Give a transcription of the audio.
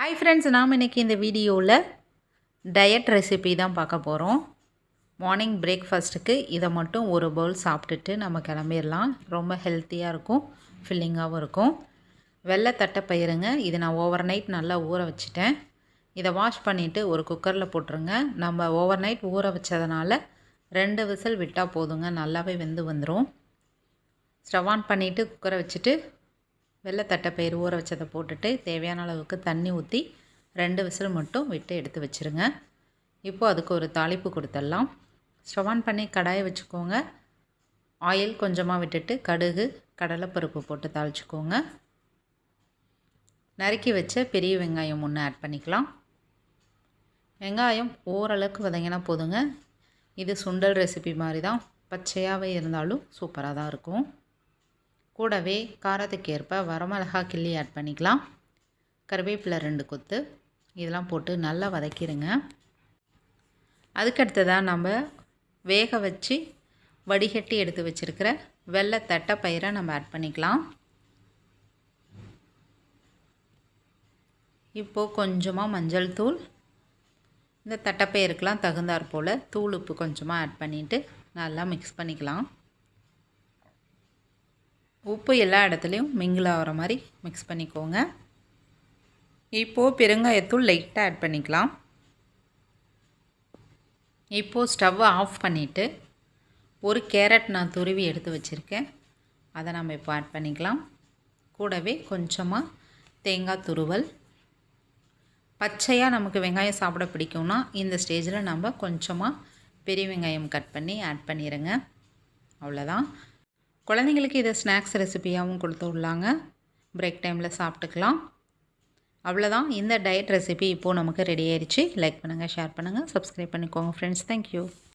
Hi friends நாம் இன்றைக்கி இந்த வீடியோவில் டயட் ரெசிபி தான் பார்க்க போகிறோம் மார்னிங் பிரேக்ஃபாஸ்ட்டுக்கு இதை மட்டும் ஒரு பவுல் சாப்பிட்டுட்டு நம்ம கிளம்பிடலாம் ரொம்ப ஹெல்த்தியாக இருக்கும் ஃபில்லிங்காகவும் இருக்கும். வெள்ளை தட்டை பயிருங்க. இது நான் ஓவர் நைட் நல்லா ஊற வச்சுட்டேன். இதை வாஷ் பண்ணிவிட்டு ஒரு குக்கரில் போட்டுருங்க. நம்ம ஓவர் நைட் ஊற வச்சதுனால ரெண்டு விசில் விட்டால் போதுங்க. நல்லாவே வெந்து வந்துடும் ஸ்டவ் ஆன் பண்ணிவிட்டு குக்கரை வச்சுட்டு வெள்ளை தட்டைப்பயிறு ஊற வச்சதை போட்டுட்டு தேவையான அளவுக்கு தண்ணி ஊற்றி ரெண்டு விசில் மட்டும் விட்டு எடுத்து வச்சுருங்க. இப்போது அதுக்கு ஒரு தாளிப்பு கொடுத்துடலாம். ஸ்டவ் ஆன் பண்ணி கடாயை வச்சுக்கோங்க. ஆயில் கொஞ்சமாக விட்டுட்டு கடுகு கடலைப்பருப்பு போட்டு தாளிச்சுக்கோங்க. நறுக்கி வச்ச பெரிய வெங்காயம் ஒன்று ஆட் பண்ணிக்கலாம். வெங்காயம் ஓரளவுக்கு வதங்கினா போதுங்க. இது சுண்டல் ரெசிபி மாதிரி தான் பச்சையாகவே இருந்தாலும் சூப்பராக தான் இருக்கும். கூடவே காரத்துக்கு ஏற்ப வரமிளகா கிள்ளி ஆட் பண்ணிக்கலாம். கருவேப்பிலை ரெண்டு கொத்து. இதெல்லாம் போட்டு நல்லா வதக்கிடுங்க அதுக்கடுத்ததாக நம்ம வேக வச்சு வடிகட்டி எடுத்து வச்சுருக்கிற வெள்ளை தட்டை பயிரை நம்ம ஆட் பண்ணிக்கலாம். இப்போது கொஞ்சமாக மஞ்சள் தூள். இந்த தட்டைப்பயிறுக்கெலாம் தகுந்தாற் போல் தூள் உப்பு கொஞ்சமாக ஆட் பண்ணிவிட்டு நல்லா மிக்ஸ் பண்ணிக்கலாம். உப்பு எல்லா இடத்துலையும் மிங்கிள் ஆகிற மாதிரி மிக்ஸ் பண்ணிக்கோங்க. இப்போது பெருங்காயத்தூள் லைட்டாக ஆட் பண்ணிக்கலாம். இப்போது ஸ்டவ்வை ஆஃப் பண்ணிவிட்டு ஒரு கேரட் நான் துருவி எடுத்து வச்சுருக்கேன். அதை நம்ம இப்போ ஆட் பண்ணிக்கலாம். கூடவே கொஞ்சமாக தேங்காய் துருவல். பச்சையாக நமக்கு வெங்காயம் சாப்பிட பிடிக்கும்னா இந்த ஸ்டேஜில் நம்ம கொஞ்சமாக பெரிய வெங்காயம் கட் பண்ணி ஆட் பண்ணிடுங்க அவ்வளோதான் குழந்தைங்களுக்கு இதை ஸ்நாக்ஸ் ரெசிபியாகவும் கொடுத்து விடலாங்க பிரேக் டைமில் சாப்பிட்டுக்கலாம். அவ்வளோதான் இந்த டயட் ரெசிபி இப்போது நமக்கு ரெடி ஆயிடுச்சு லைக் பண்ணுங்கள் ஷேர் பண்ணுங்கள் சப்ஸ்கிரைப் பண்ணிக்கோங்க ஃப்ரெண்ட்ஸ் தேங்க்யூ